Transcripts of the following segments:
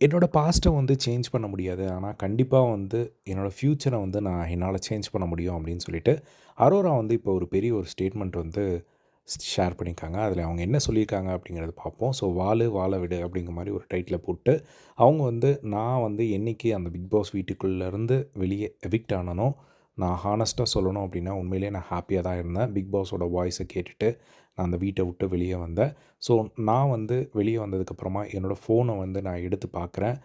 என்னோடய பாஸ்ட்டை வந்து சேஞ்ச் பண்ண முடியாது. ஆனால் கண்டிப்பாக வந்து என்னோடய ஃப்யூச்சரை வந்து நான் என்னால் சேஞ்ச் பண்ண முடியும் அப்படின்னு சொல்லிட்டு அரோரா வந்து இப்போ ஒரு பெரிய ஒரு ஸ்டேட்மெண்ட் வந்து ஷேர் பண்ணியிருக்காங்க. அதில் அவங்க என்ன சொல்லியிருக்காங்க அப்படிங்கிறத பார்ப்போம். ஸோ வாழு வாழ விடு அப்படிங்கிற மாதிரி ஒரு டைட்டில் போட்டு அவங்க வந்து நான் வந்து என்றைக்கு அந்த பிக் பாஸ் வீட்டுக்குள்ளேருந்து வெளியே எவிக்ட் ஆனனோ நான் ஹானஸ்ட்டாக சொல்லணும் அப்படின்னா உண்மையிலேயே நான் ஹாப்பியாக தான் இருந்தேன். பிக் பாஸோட வாய்ஸை கேட்டுட்டு நான் அந்த வீட்டை விட்டு வெளியே வந்தேன். ஸோ நான் வந்து வெளியே வந்ததுக்கப்புறமா என்னோடய ஃபோனை வந்து நான் எடுத்து பார்க்குறேன்.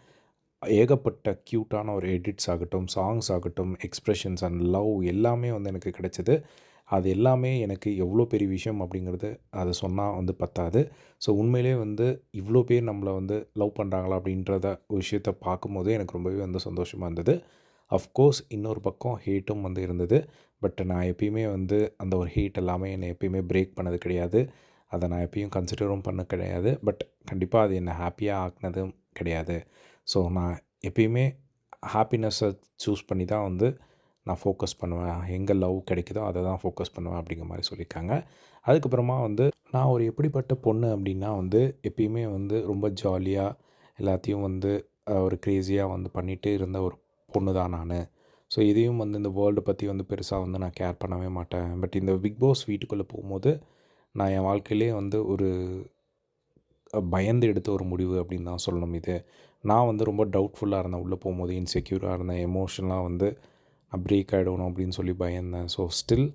ஏகப்பட்ட க்யூட்டான ஒரு எடிட்ஸ் ஆகட்டும் சாங்ஸ் ஆகட்டும் எக்ஸ்ப்ரெஷன்ஸ் அண்ட் லவ் எல்லாமே வந்து எனக்கு கிடைச்சிது. அது எல்லாமே எனக்கு எவ்வளோ பெரிய விஷயம் அப்படிங்கிறது அதை சொன்னால் வந்து பத்தாது. ஸோ உண்மையிலே வந்து இவ்வளோ பேர் நம்மளை வந்து லவ் பண்ணுறாங்களா அப்படின்றத விஷயத்த பார்க்கும்போது எனக்கு ரொம்பவே வந்து சந்தோஷமாக இருந்தது. அஃப்கோர்ஸ் இன்னொரு பக்கம் ஹேட்டும் வந்து இருந்தது. பட் நான் எப்பயுமே வந்து அந்த ஒரு ஹீட் எல்லாமே என்னை எப்பயுமே பிரேக் பண்ணது கிடையாது. அதை நான் எப்பயும் கன்சிடரும் பண்ண கிடையாது. பட் கண்டிப்பாக அது என்னை ஹாப்பியாக ஆக்கினதும் கிடையாது. ஸோ நான் எப்பயுமே ஹாப்பினஸ்ஸை சூஸ் பண்ணி தான் வந்து நான் ஃபோக்கஸ் பண்ணுவேன். எங்கே லவ் கிடைக்குதோ அதை தான் ஃபோக்கஸ் பண்ணுவேன் அப்படிங்கிற மாதிரி சொல்லியிருக்காங்க. அதுக்கப்புறமா வந்து நான் ஒரு எப்படிப்பட்ட பொண்ணு அப்படின்னா வந்து எப்பயுமே வந்து ரொம்ப ஜாலியாக எல்லாத்தையும் வந்து ஒரு க்ரேஸியாக வந்து பண்ணிகிட்டு இருந்த ஒரு பொண்ணு தான் நான். ஸோ இதையும் வந்து இந்த வேர்ல்டு பற்றி வந்து பெருசாக வந்து நான் கேர் பண்ணவே மாட்டேன். பட் இந்த பிக் பாஸ் வீட்டுக்குள்ளே போகும்போது நான் என் வாழ்க்கையிலே வந்து ஒரு பயந்து எடுத்த ஒரு முடிவு அப்படின்னு தான் சொல்லணும் இது. நான் வந்து ரொம்ப டவுட்ஃபுல்லாக இருந்தேன். உள்ளே போகும்போது இன்செக்யூராக இருந்தேன். எமோஷனலாக வந்து நான் பிரேக் ஆகிடணும் அப்படின்னு சொல்லி பயந்தேன். ஸோ ஸ்டில்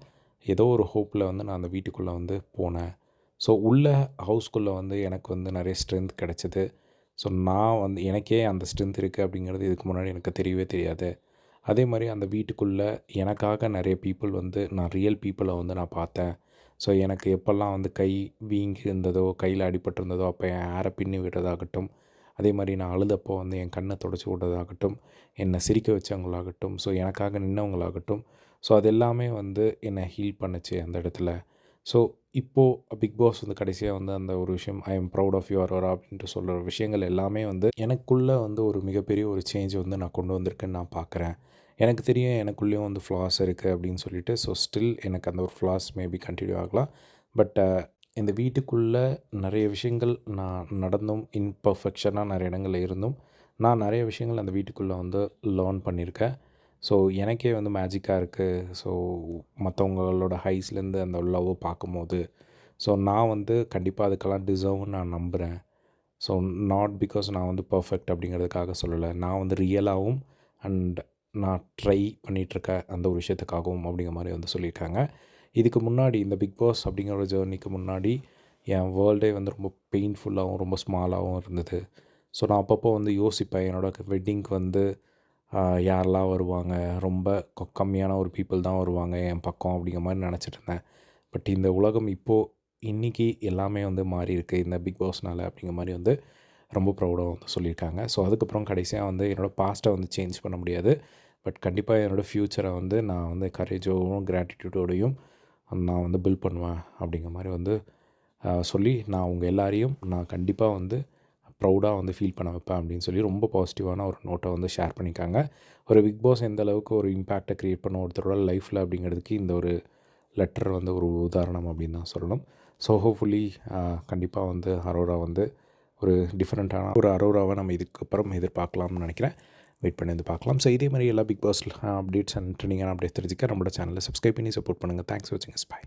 ஏதோ ஒரு ஹோப்பில் வந்து நான் அந்த வீட்டுக்குள்ளே வந்து போனேன். ஸோ உள்ள ஹவுஸ்குள்ளே வந்து எனக்கு வந்து நிறைய ஸ்ட்ரென்த் கிடச்சிது. ஸோ நான் வந்து எனக்கே அந்த ஸ்ட்ரென்த் இருக்குது அப்படிங்கிறது இதுக்கு முன்னாடி எனக்கு தெரியவே தெரியாது. அதே மாதிரி அந்த வீட்டுக்குள்ளே எனக்காக நிறைய பீப்புள் வந்து நான் ரியல் பீப்புளை வந்து நான் பார்த்தேன். ஸோ எனக்கு எப்போல்லாம் வந்து கை வீங்கி இருந்ததோ கையில் அடிபட்டிருந்ததோ அப்போ என் ஏரை பின்னி விடுறதாகட்டும் அதே மாதிரி நான் அழுதப்போ வந்து என் கண்ணை தொடச்சி விடுறதாகட்டும் என்னை சிரிக்க வச்சவங்களாகட்டும். ஸோ எனக்காக நின்றவங்களாகட்டும் ஸோ அது எல்லாமே வந்து என்னை ஹீல் பண்ணுச்சு அந்த இடத்துல. ஸோ இப்போது பிக் பாஸ் வந்து கடைசியாக வந்து அந்த ஒரு விஷயம் I am proud of you Aurora அப்படின்ட்டு சொல்கிற விஷயங்கள் எல்லாமே வந்து எனக்குள்ளே வந்து ஒரு மிகப்பெரிய ஒரு சேஞ்ச் வந்து நான் கொண்டு வந்திருக்குன்னு நான் பார்க்குறேன் எனக்கு தெரியும் எனக்குள்ளேயும் வந்து ஃப்ளாஸ் இருக்குது அப்படின்னு சொல்லிட்டு. ஸோ ஸ்டில் எனக்கு அந்த ஒரு ஃப்ளாஸ் மேபி கண்டினியூ ஆகலாம். பட் இந்த வீட்டுக்குள்ளே நிறைய விஷயங்கள் நான் நடந்தும் இன்பர்ஃபெக்ஷனாக நிறைய இடங்களில் இருந்தும் நான் நிறைய விஷயங்கள் அந்த வீட்டுக்குள்ளே வந்து லேர்ன் பண்ணியிருக்கேன். ஸோ எனக்கே வந்து மேஜிக்காக இருக்குது ஸோ மற்றவங்களோட ஹைஸ்லேருந்து அந்த லவ்வை பார்க்கும்போது ஸோ நான் வந்து கண்டிப்பாக அதுக்கெல்லாம் டிசர்வ்னு நான் நம்புகிறேன் ஸோ நாட் பிகாஸ் நான் வந்து பர்ஃபெக்ட் அப்படிங்கிறதுக்காக சொல்லலை. நான் வந்து ரியலாகவும் அண்ட் நான் ட்ரை பண்ணிகிட்ருக்க அந்த ஒரு விஷயத்துக்காகவும் அப்படிங்கிற மாதிரி வந்து சொல்லியிருக்காங்க. இதுக்கு முன்னாடி இந்த பிக் பாஸ் அப்படிங்கிற ஒரு ஜேர்னிக்கு முன்னாடி என் வேர்ல்டே வந்து ரொம்ப பெயின்ஃபுல்லாகவும் ரொம்ப ஸ்மாலாகவும் இருந்தது. ஸோ நான் அப்பப்போ வந்து யோசிப்பேன். என்னோடய வெட்டிங்க்கு வந்து யாரெல்லாம் வருவாங்க? ரொம்ப கம்மியான ஒரு பீப்புள் தான் வருவாங்க என் பக்கம் அப்படிங்கிற மாதிரி நினச்சிட்டு இருந்தேன். பட் இந்த உலகம் இப்போது இன்றைக்கி எல்லாமே வந்து மாறி இருக்குது இந்த பிக் பாஸ்னால் அப்படிங்கிற மாதிரி வந்து ரொம்ப ப்ரௌடாக வந்து சொல்லியிருக்காங்க. ஸோ அதுக்கப்புறம் கடைசியாக வந்து என்னோடய பாஸ்ட்டை வந்து சேஞ்ச் பண்ண முடியாது. பட் கண்டிப்பாக என்னோடய ஃப்யூச்சரை வந்து நான் வந்து கரேஜோடும் கிராட்டிடியூடோடையும் நான் வந்து பில்ட் பண்ணுவேன் அப்படிங்கிற மாதிரி வந்து சொல்லி நான் உங்கள் எல்லாரையும் நான் கண்டிப்பாக வந்து ப்ரௌடாக வந்து ஃபீல் பண்ண வைப்பேன் அப்படின்னு சொல்லி ரொம்ப பாசிட்டிவான ஒரு நோட்டை வந்து ஷேர் பண்ணியிருக்காங்க ஒரு பிக் பாஸ் எந்த அளவுக்கு ஒரு இம்பேக்டை க்ரியேட் பண்ண ஒருத்தரோட லைஃப்பில் அப்படிங்கிறதுக்கு இந்த ஒரு லெட்டர் வந்து ஒரு உதாரணம் அப்படின்னு தான் சொல்லணும். ஸோ ஹோப்ஃபுல்லி கண்டிப்பாக வந்து அரோரா வந்து ஒரு டிஃப்ரெண்ட்டான ஒரு அரோராவை நம்ம இதுக்கப்புறம் எதிர்பார்க்கலாம்னு நினைக்கிறேன். வெயிட் பண்ணி வந்து பார்க்கலாம். ஸோ இதே மாதிரி எல்லா பிக் பாஸ் அப்டேட்ஸ் அண்ட் ட்ரெண்டிங்கான அப்டேட் தெரிஞ்சுக்க நம்மளோட சேனலில் சப்ஸ்கிரைப் பண்ணி சப்போர்ட் பண்ணுங்கள் தேங்க்ஸ் வாட்சிங் பை